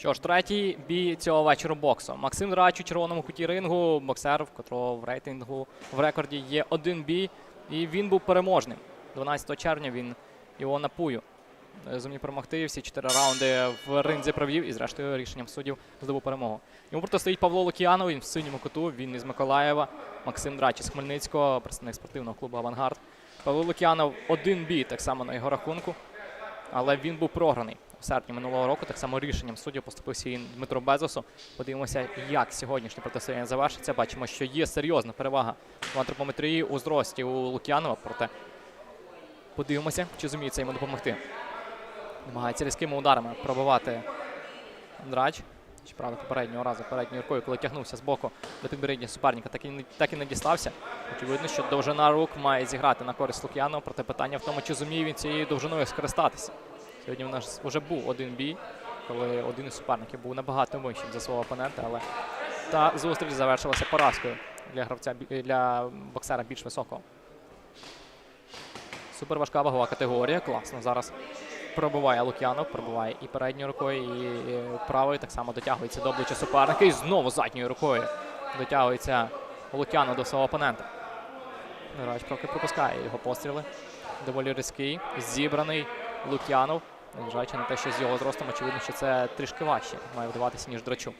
Що ж, третій бій цього вечора боксу. Максим Драч у червоному куті рингу, боксер, в котрого в рейтингу в рекорді є один бій, і він був переможним. 12 червня він Іона Пую е, зумів перемогти. Всі чотири раунди в ринзі провів і, зрештою, рішенням суддів здобув перемогу. Йому протистоїть Павло Лук'янов, він в синьому куту, він із Миколаєва, Максим Драч із Хмельницького, представник спортивного клубу Авангард. Павло Лук'янов один бій, так само на його рахунку, але він був програний. В серпні минулого року так само рішенням суддів поступився і Дмитро Безосу. Подивимося, як сьогоднішнє протистояння завершиться. Бачимо, що є серйозна перевага в антропометрії у зрості у Лук'янова. Проте подивимося, чи зуміє це йому допомогти. Намагається різкими ударами пробивати Драч. Щоправда, попереднього разу передньою рукою, коли тягнувся з боку до підборіддя суперника, так і так і не дістався. Очевидно, що довжина рук має зіграти на користь Лук'янова. Проте питання в тому, чи зуміє він цією довжиною скористатися. Сьогодні у нас вже був один бій, коли один із суперників був набагато вищим за свого опонента, але та зустріч завершилася поразкою для гравця для боксера більш високого. Суперважка вагова категорія. Класно зараз пробиває Лук'янов, пробиває і передньою рукою, і правою. Так само дотягується до обличчя суперника. І знову задньою рукою дотягується Лук'янов до свого опонента. Грач поки пропускає його постріли. Доволі різкий, зібраний Лук'янов. Незважаючи на те, що з його зростом, очевидно, що це трішки важче має вдаватися, ніж драчу.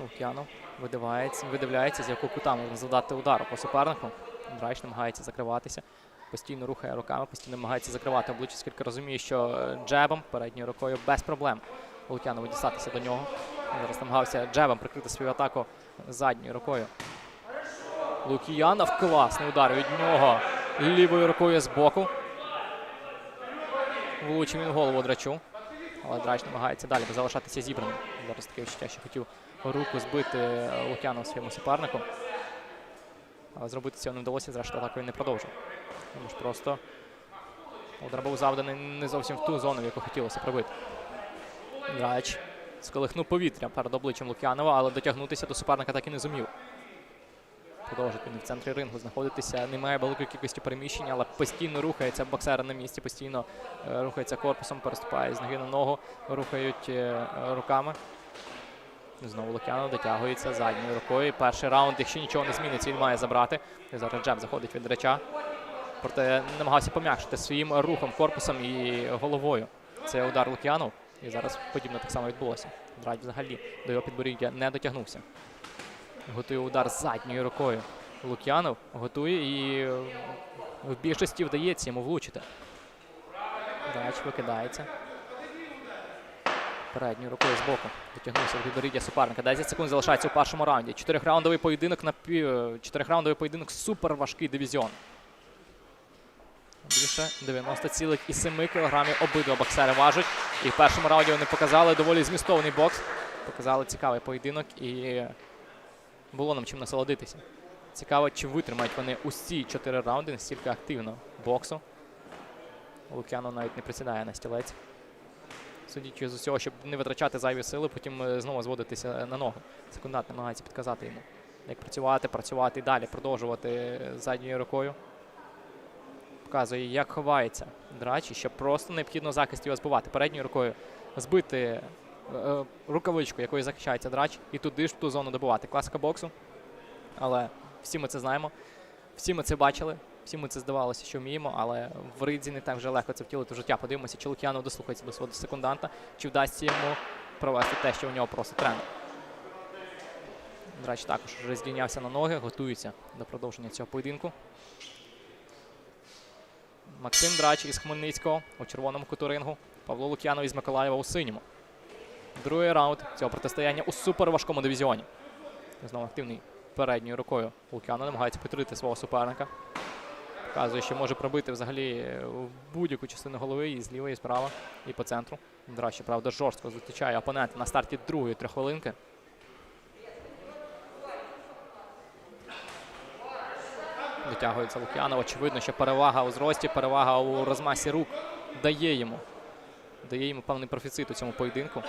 Лук'янов видивається, видивляється, з якого кута можна завдати удару по супернику. Драч намагається закриватися, постійно рухає руками, постійно намагається закривати обличчя, оскільки розуміє, що е, джебом передньою рукою без проблем Лук'янову дістатися до нього. Зараз намагався джебом прикрити свою атаку задньою рукою. Лук'янов класний удар від нього лівою рукою з боку. Влучив він голову драчу. Але драч намагається далі залишатися зібраним. Зараз таке відчуття, що хотів руку збити Лук'янов своєму супернику. Але зробити цього не вдалося, зрештою атаку він не продовжив. Тому ж просто удар був завданий не зовсім в ту зону, в яку хотілося пробити. Драч сколихнув повітря перед обличчям Лук'янова, але дотягнутися до суперника так і не зумів. Продовжить він в центрі рингу знаходитися. Немає великої кількості переміщень, але постійно рухається боксер на місці, постійно е, рухається корпусом, переступає з ноги на ногу, рухають е, руками. Знову Лук'янов дотягується задньою рукою. Перший раунд, якщо нічого не зміниться, він має забрати. І зараз джеб заходить від реча. Проте намагався пом'якшити своїм рухом, корпусом і головою. Це удар Лук'янов. І зараз подібно так само відбулося. Драч взагалі до його підборіддя не дотягнувся. Готує удар задньою рукою. Лук'янов готує і е, в більшості вдається йому влучити. Драч викидається. Передньою рукою з боку дотягнувся до підборіддя суперника. 10 секунд залишається у першому раунді. Чотирихраундовий поєдинок на пів... Чотирихраундовий поєдинок супер важкий дивізіон. Більше 90,7 кілограмів обидва боксери важать. І в першому раунді вони показали доволі змістовний бокс. Показали цікавий поєдинок і було нам чим насолодитися. Цікаво, чи витримають вони усі чотири раунди настільки активно боксу. Лук'янов навіть не присідає на стілець. Судячи з усього, щоб не витрачати зайві сили, потім е, знову зводитися на ногу. Секундант намагається підказати йому, як працювати, працювати і далі, продовжувати е, задньою рукою. Показує, як ховається драч, і що просто необхідно в захисті його збивати. Передньою рукою збити е, е, рукавичку, якою захищається драч, і туди ж в ту зону добивати. Класика боксу. Але всі ми це знаємо, всі ми це бачили, всі ми це здавалося, що вміємо, але в ридзі не так вже легко це втілити в життя. Подивимося, чи Лук'янов дослухається до свого секунданта, чи вдасться йому провести те, що у нього просить тренер. Драч також вже здійнявся на ноги, готується до продовження цього поєдинку. Максим Драч із Хмельницького у червоному куту рингу. Павло Лук'янов із Миколаєва у синьому. Другий раунд цього протистояння у суперважкому дивізіоні. Знову активний передньою рукою Лук'янов намагається підтримати свого суперника. Показує, що може пробити взагалі будь-яку частину голови і зліва, і справа, і по центру. Драч, правда, жорстко зустрічає опонента на старті другої трьоххвилинки. Дотягується Лук'янов. Очевидно, що перевага у зрості, перевага у розмасі рук дає йому. Дає йому певний профіцит у цьому поєдинку.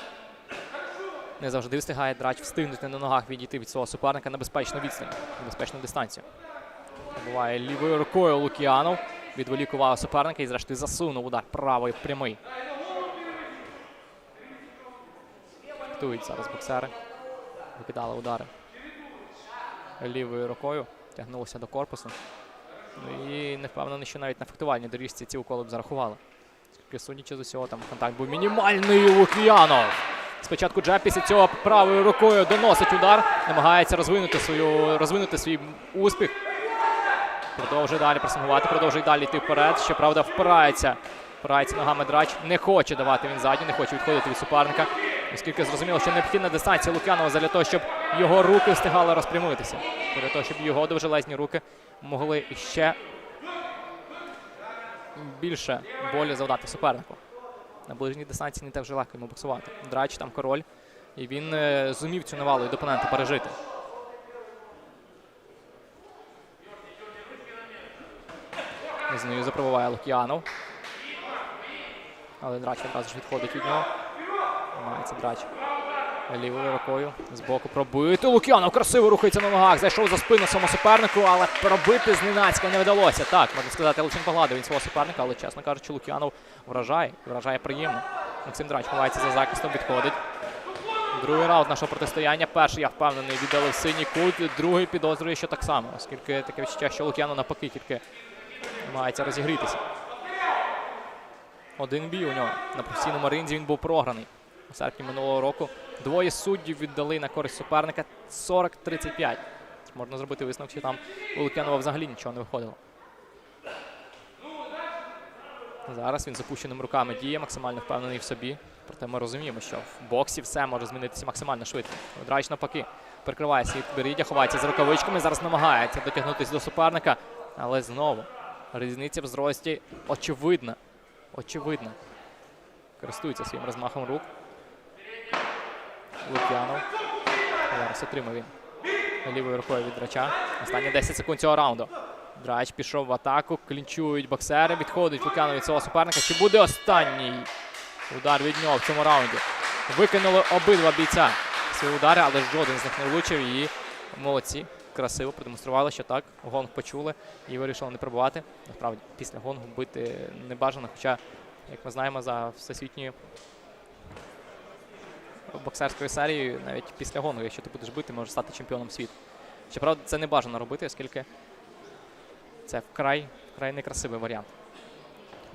Не завжди встигає драч встигнути на ногах відійти від свого суперника на безпечну відстань, на безпечну дистанцію. Буває лівою рукою Лук'янов. відволік увагу суперника і зрештою засунув удар правий прямий. Готують зараз боксери. Викидали удари лівою рукою, тягнулося до корпусу. Ну і не впевнений, що навіть на фехтувальній доріжці ці уколи б зарахували. Судячи з усього, там контакт був мінімальний у Лук'янов. Спочатку джеб, після цього правою рукою доносить удар, намагається розвинути, свою, розвинути свій успіх. Продовжує далі пресингувати, продовжує далі йти вперед. Щоправда, впирається. Впирається ногами драч. Не хоче давати він задню, не хоче відходити від суперника. Оскільки зрозуміло, що необхідна дистанція Лук'янова для того, щоб його руки встигали розпрямитися. Для того, щоб його довжелезні руки могли ще більше болі завдати супернику. На ближній дистанції не так вже легко йому боксувати. Драч там король, і він е, зумів цю навалу від опонента пережити. нею запробуває Лук'янов. Але драч одразу ж відходить від нього. Мається драч лівою рукою. Збоку пробити. Лук'янов красиво рухається на ногах. Зайшов за спину самому супернику, але пробити зненацька не вдалося. Так, можна сказати, Лучин погладив він свого суперника, але, чесно кажучи, Лук'янов вражає. Вражає приємно. Максим Драч ховається за захистом, відходить. Другий раунд нашого протистояння. Перший, я впевнений, віддали в синій кут. Другий підозрює, що так само, оскільки таке відчуття, що Лук'янов навпаки тільки намагається розігрітися. Один бій у нього. На професійному ринзі він був програний. У серпні минулого року двоє суддів віддали на користь суперника 40-35. Можна зробити висновок, що там у Лук'янова взагалі нічого не виходило. Зараз він запущеними руками діє, максимально впевнений в собі. Проте ми розуміємо, що в боксі все може змінитися максимально швидко. Драч навпаки прикриває свій підборіддя, ховається з рукавичками. Зараз намагається дотягнутися до суперника. Але знову різниця в зрості очевидна. Очевидна. Користується своїм розмахом рук. Лук'янов. Зараз отримав він лівою рукою від драча. Останні 10 секунд цього раунду. Драч пішов в атаку, клінчують боксери, відходить Лук'янов від свого суперника. Чи буде останній удар від нього в цьому раунді? Викинули обидва бійця свої удари, але жоден з них не влучив. І молодці. Красиво продемонстрували, що так. Гонг почули і вирішили не пробувати. Насправді, після гонгу бити не бажано. Хоча, як ми знаємо, за всесвітньою боксерською серією, навіть після гонгу, якщо ти будеш бити, можеш стати чемпіоном світу. Щоправда, це не бажано робити, оскільки це вкрай, вкрай некрасивий варіант.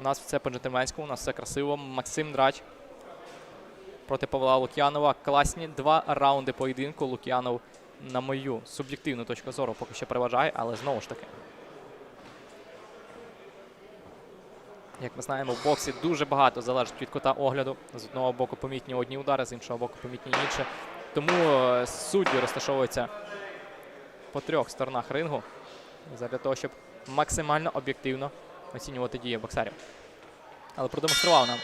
У нас все по-джентльменському, у нас все красиво. Максим Драч проти Павла Лук'янова. Класні два раунди поєдинку. Лук'янов, на мою суб'єктивну точку зору, поки що переважає, але знову ж таки. Як ми знаємо, в боксі дуже багато залежить від кута огляду. З одного боку помітні одні удари, з іншого боку помітні інші. Тому е, судді розташовуються по трьох сторонах рингу для того, щоб максимально об'єктивно оцінювати дії боксерів. Але продемонстрував нам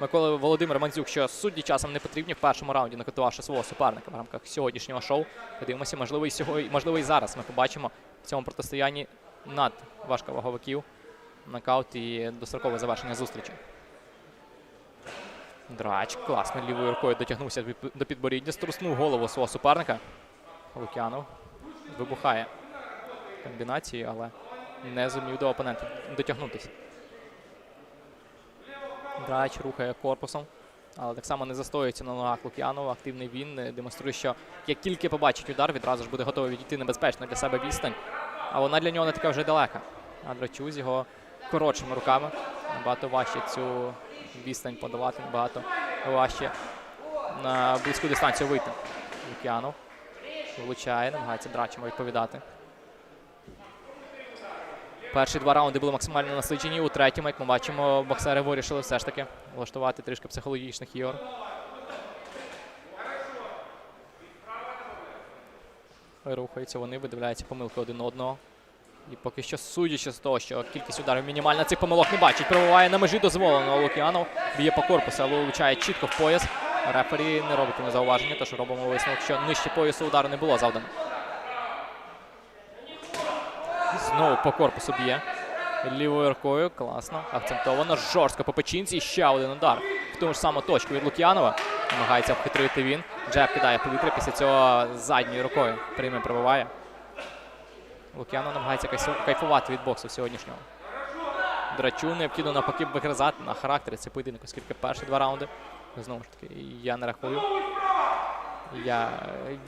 Микола Володимир Мандзюк, що судді часом не потрібні в першому раунді, накотувавши свого суперника в рамках сьогоднішнього шоу. Подивимося, можливо, і сьогодні, можливо, і зараз ми побачимо в цьому протистоянні над важковаговиків нокаут і дострокове завершення зустрічі. Драч класно лівою рукою дотягнувся до підборіддя, струснув голову свого суперника. Лук'янов вибухає комбінації, але не зумів до опонента дотягнутися. Драч рухає корпусом, але так само не застоюється на ногах Лук'янова. Активний він е, демонструє, що як тільки побачить удар, відразу ж буде готовий відійти небезпечно для себе відстань. А вона для нього не така вже далека. А драчу з його коротшими руками набагато важче цю відстань подавати, набагато важче на близьку дистанцію вийти. Лук'янов влучає, намагається драчимо відповідати. Перші два раунди були максимально насичені. У третьому, як ми бачимо, боксери вирішили все ж таки влаштувати трішки психологічних ігор. Рухаються вони, видивляються помилки один одного. І поки що, судячи з того, що кількість ударів мінімальна, цих помилок не бачить. Пробуває на межі дозволеного Лук'янов. Б'є по корпусу, але влучає чітко в пояс. Рефері не робить йому зауваження, тож робимо висновок, що нижче поясу удару не було завдано. Знову по корпусу б'є. Лівою рукою. Класно. Акцентовано. Жорстко по печінці. Ще один удар. В ту ж саму точку від Лук'янова. Намагається обхитрити він. Джеб кидає повітря. Після цього задньою рукою прийме пробиває. Лук'янов намагається кайфувати від боксу сьогоднішнього. Драчу необхідно навпаки вигризати на характері цей поєдинок, оскільки перші два раунди, знову ж таки, я не рахую. Я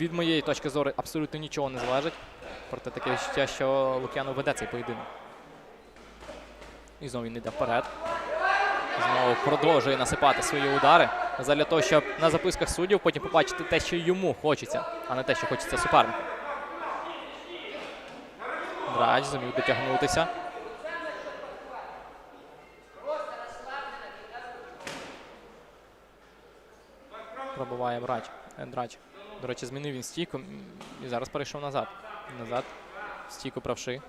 від моєї точки зору абсолютно нічого не залежить. Проте таке відчуття, що Лук'янов веде цей поєдинок. І знову він йде вперед. Знову продовжує насипати свої удари задля того, щоб на записках суддів потім побачити те, що йому хочеться, а не те, що хочеться супернику. Драч зумів дотягнутися. Пробиває Брач. Е, Драч. До речі, змінив він стійку і зараз перейшов назад. Назад. Стійку правши.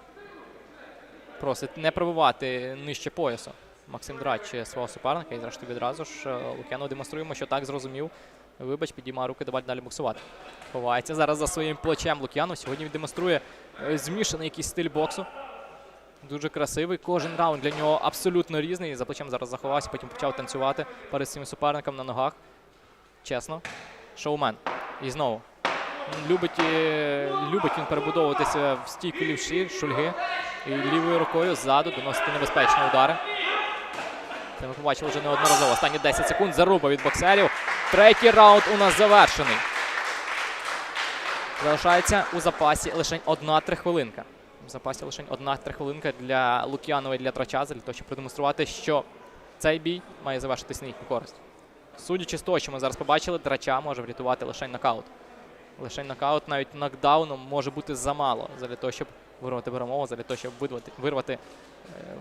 Просить не пробивати нижче поясу. Максим Драч свого суперника. І зрештою відразу ж е, Лук'яну демонструємо, що так зрозумів. Вибач, підіймає руки, давай далі буксувати. Ховається зараз за своїм плечем Лук'янов. Сьогодні він демонструє е, змішаний якийсь стиль боксу. Дуже красивий. Кожен раунд для нього абсолютно різний. За плечем зараз заховався, потім почав танцювати перед своїм суперником на ногах. Чесно. Шоумен. І знову. Любить, е, любить він перебудовуватися в стійку лівші, шульги. І лівою рукою ззаду доносити небезпечні удари. Це ми побачили вже неодноразово. Останні 10 секунд заруба від боксерів. Третій раунд у нас завершений. Залишається у запасі лише одна трихвилинка. В запасі лише одна трихвилинка для Лук'янова і для Трача, для того, щоб продемонструвати, що цей бій має завершитись на їхню користь. Судячи з того, що ми зараз побачили, Трача може врятувати лише нокаут. Лише нокаут, навіть нокдауном може бути замало для того, щоб вирвати перемогу, для того, щоб вирвати, вирвати е,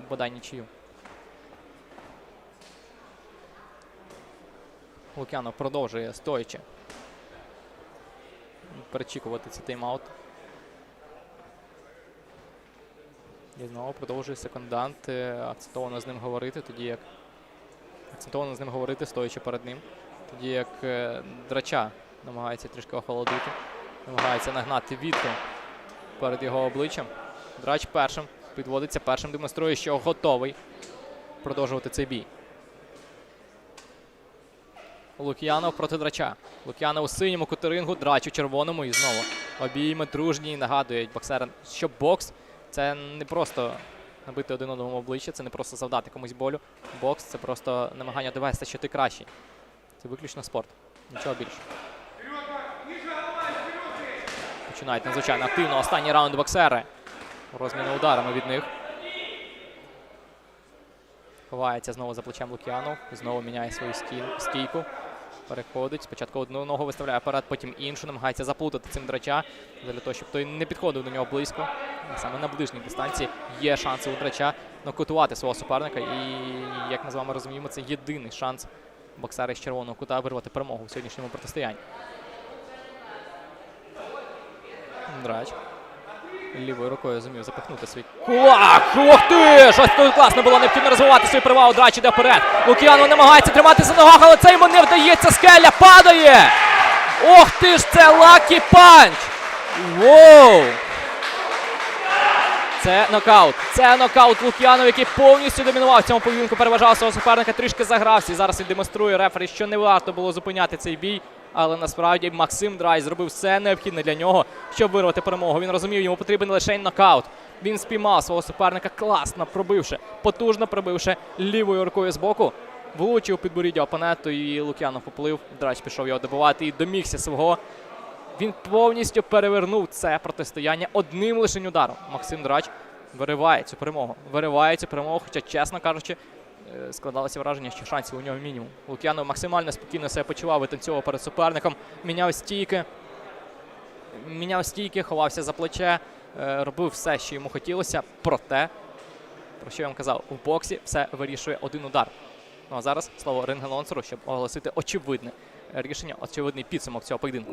бодай нічию. Лук'янов продовжує стоячи перечікувати цей тайм-аут. І знову продовжує секундант е, акцентовано з ним говорити, тоді як акцентовано з ним говорити, стоячи перед ним. Тоді як е, драча намагається трішки охолодити, намагається нагнати вітру перед його обличчям. Драч першим підводиться, першим демонструє, що готовий продовжувати цей бій. Лук'янов проти драча. Лук'янов у синьому кутерингу, драч у червоному і знову обійми дружні нагадують боксера, що бокс це не просто набити один одному обличчя, це не просто завдати комусь болю. Бокс це просто намагання довести, що ти кращий. Це виключно спорт. Нічого більше. Починають надзвичайно активно. Останній раунд боксери. Розміни ударами від них. Ховається знову за плечем Лук'янов. Знову міняє свою стій- стійку. Переходить. Спочатку одну ногу виставляє вперед, потім іншу. Намагається заплутати цим драча. Для того, щоб той не підходив до нього близько. Саме на ближній дистанції є шанси у драча нокутувати свого суперника. І, як ми з вами розуміємо, це єдиний шанс боксера з червоного кута вирвати перемогу в сьогоднішньому протистоянні. Драч. Лівою рукою зумів запихнути свій кулак. Ух ти! Щось тут класно було необхідно розвивати свою перевагу. Драч іде вперед. Лук'янов намагається триматися на ногах, але це йому не вдається. Скеля падає. Ох ти ж, це лакі панч! Воу! Це нокаут. Це нокаут Лук'янов, який повністю домінував в цьому поєдинку, переважав свого суперника, трішки загрався. І зараз він демонструє рефері, що не варто було зупиняти цей бій. Але насправді Максим Драй зробив все необхідне для нього, щоб вирвати перемогу. Він розумів, йому потрібен лише нокаут. Він спіймав свого суперника класно пробивши, потужно пробивши лівою рукою з боку. Влучив підборіддя опоненту і Лук'янов поплив. Драч пішов його добивати і домігся свого. Він повністю перевернув це протистояння одним лише ударом. Максим Драч вириває цю перемогу. Вириває цю перемогу, хоча, чесно кажучи, складалося враження, що шансів у нього мінімум. Лук'янов максимально спокійно себе почував, витанцьовував перед суперником, міняв стійки, міняв стійки, ховався за плече, е, робив все, що йому хотілося. Проте, про що я вам казав, у боксі все вирішує один удар. Ну а зараз слово рингелонсеру, щоб оголосити очевидне рішення, очевидний підсумок цього поєдинку.